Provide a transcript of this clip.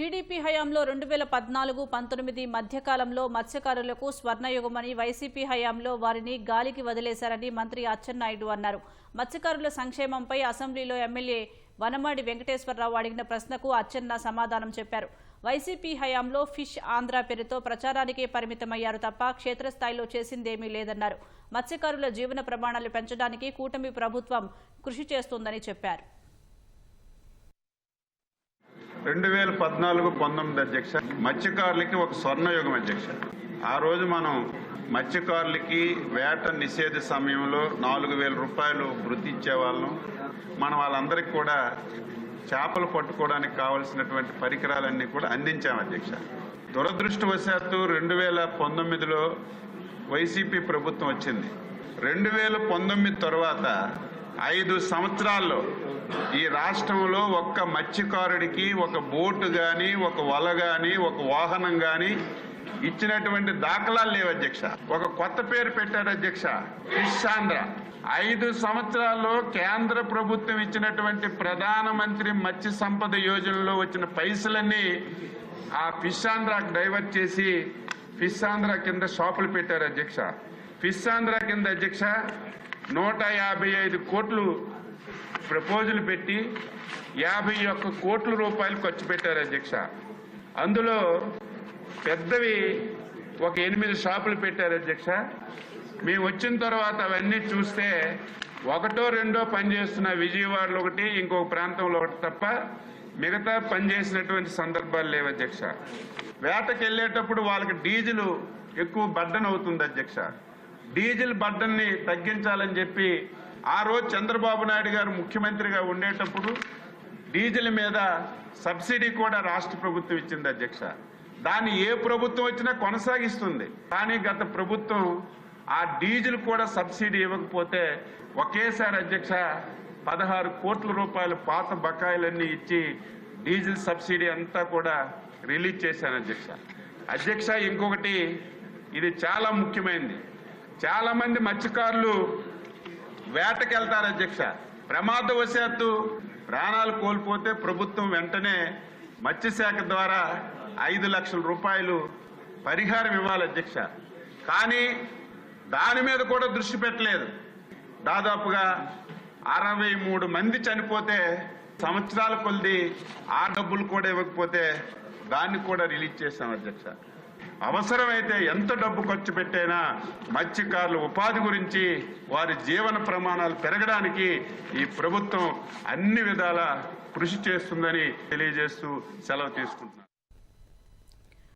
TDP హయాంలో రెండు వేల పద్నాలుగు పంతొమ్మిది మధ్యకాలంలో మత్స్యకారులకు స్వర్ణయుగమని వైసీపీ హయాంలో వారిని గాలికి వదిలేశారని మంత్రి అచ్చెన్నాయుడు అన్నారు. మత్స్యకారుల సంక్షేమంపై అసెంబ్లీలో ఎమ్మెల్యే వనమాడి వెంకటేశ్వరరావు అడిగిన ప్రశ్నకు అచ్చెన్న సమాధానం చెప్పారు. వైసీపీ హయాంలో ఫిష్ ఆంధ్ర పేరుతో ప్రచారానికే పరిమితమయ్యారు తప్ప క్షేత్రస్థాయిలో చేసిందేమీ లేదన్నారు. మత్స్యకారుల జీవన ప్రమాణాలు పెంచడానికి కూటమి ప్రభుత్వం కృషి చేస్తోందని చెప్పారు. రెండు వేల పద్నాలుగు పంతొమ్మిది అధ్యక్ష మత్స్యకారులకి ఒక స్వర్ణయుగం అధ్యక్ష. ఆ రోజు మనం మత్స్యకారులకి వేట నిషేధ సమయంలో నాలుగు వేల రూపాయలు వృద్ధి ఇచ్చేవాళ్ళం. మనం వాళ్ళందరికీ కూడా చేపలు పట్టుకోవడానికి కావలసినటువంటి పరికరాలన్నీ కూడా అందించాం అధ్యక్ష. దురదృష్టవశాత్తు రెండు వేల పంతొమ్మిదిలో వైసీపీ ప్రభుత్వం వచ్చింది. రెండు వేల పంతొమ్మిది తర్వాత ఐదు సంవత్సరాల్లో ఈ రాష్ట్రంలో ఒక్క మత్స్యకారుడికి ఒక బోటు కానీ ఒక వల కానీ ఒక వాహనం కానీ ఇచ్చినటువంటి దాఖలాలు లేవు అధ్యక్ష. ఒక కొత్త పేరు పెట్టారు అధ్యక్ష ఫిష్ ఆంధ్ర ఐదు సంవత్సరాల్లో కేంద్ర ప్రభుత్వం ఇచ్చినటువంటి ప్రధానమంత్రి మత్స్య సంపద యోజనలో వచ్చిన పైసలన్నీ ఆ ఫిష్ డైవర్ట్ చేసి ఫిష్ ఆంధ్ర కింద షాపులు పెట్టారు అధ్యక్ష. ఫిష్ ఆంధ్ర కింద అధ్యక్ష నూట యాభై ఐదు కోట్లు ప్రపోజల్ పెట్టి యాభై ఒక్క కోట్ల రూపాయలు ఖర్చు పెట్టారు అధ్యక్ష. అందులో పెద్దవి ఒక ఎనిమిది షాపులు పెట్టారు అధ్యక్ష. మేము వచ్చిన తర్వాత అవన్నీ చూస్తే ఒకటో రెండో పనిచేస్తున్న విజయవాడలో ఒకటి ఇంకొక ప్రాంతంలో ఒకటి తప్ప మిగతా పనిచేసినటువంటి సందర్భాలు లేవు అధ్యక్ష. వేటకి వెళ్ళేటప్పుడు వాళ్ళకి డీజిల్ ఎక్కువ బడ్డనవుతుంది అధ్యక్ష. డీజిల్ బడ్డన్ని తగ్గించాలని చెప్పి ఆ రోజు చంద్రబాబు నాయుడు గారు ముఖ్యమంత్రిగా ఉండేటప్పుడు డీజిల్ మీద సబ్సిడీ కూడా రాష్ట్ర ప్రభుత్వం ఇచ్చింది అధ్యక్ష. దాన్ని ఏ ప్రభుత్వం వచ్చినా కొనసాగిస్తుంది. కానీ గత ప్రభుత్వం ఆ డీజిల్ కూడా సబ్సిడీ ఇవ్వకపోతే ఒకేసారి అధ్యక్ష పదహారు కోట్ల రూపాయల పాత బకాయిలన్నీ ఇచ్చి డీజిల్ సబ్సిడీ అంతా కూడా రిలీజ్ చేశాను అధ్యక్ష. అధ్యక్ష ఇంకొకటి ఇది చాలా ముఖ్యమైనది. చాలా మంది మత్స్యకారులు వేటకెళ్తారు అధ్యక్ష. ప్రమాదవశాత్తు ప్రాణాలు కోల్పోతే ప్రభుత్వం వెంటనే మత్స్యశాఖ ద్వారా ఐదు లక్షల రూపాయలు పరిహారం ఇవ్వాలి అధ్యక్ష. కానీ దాని మీద కూడా దృష్టి పెట్టలేదు. దాదాపుగా అరవై మూడు మంది చనిపోతే సంవత్సరాల కొలిది ఆ డబ్బులు కూడా ఇవ్వకపోతే దాన్ని కూడా రిలీజ్ చేశాం అధ్యక్ష. అవసరమైతే ఎంత డబ్బు ఖర్చు పెట్టైనా మత్స్యకారుల ఉపాధి గురించి వారి జీవన ప్రమాణాలు పెరగడానికి ఈ ప్రభుత్వం అన్ని విధాల కృషి చేస్తుందని తెలియజేస్తూ సెలవు తీసుకుంటున్నాను.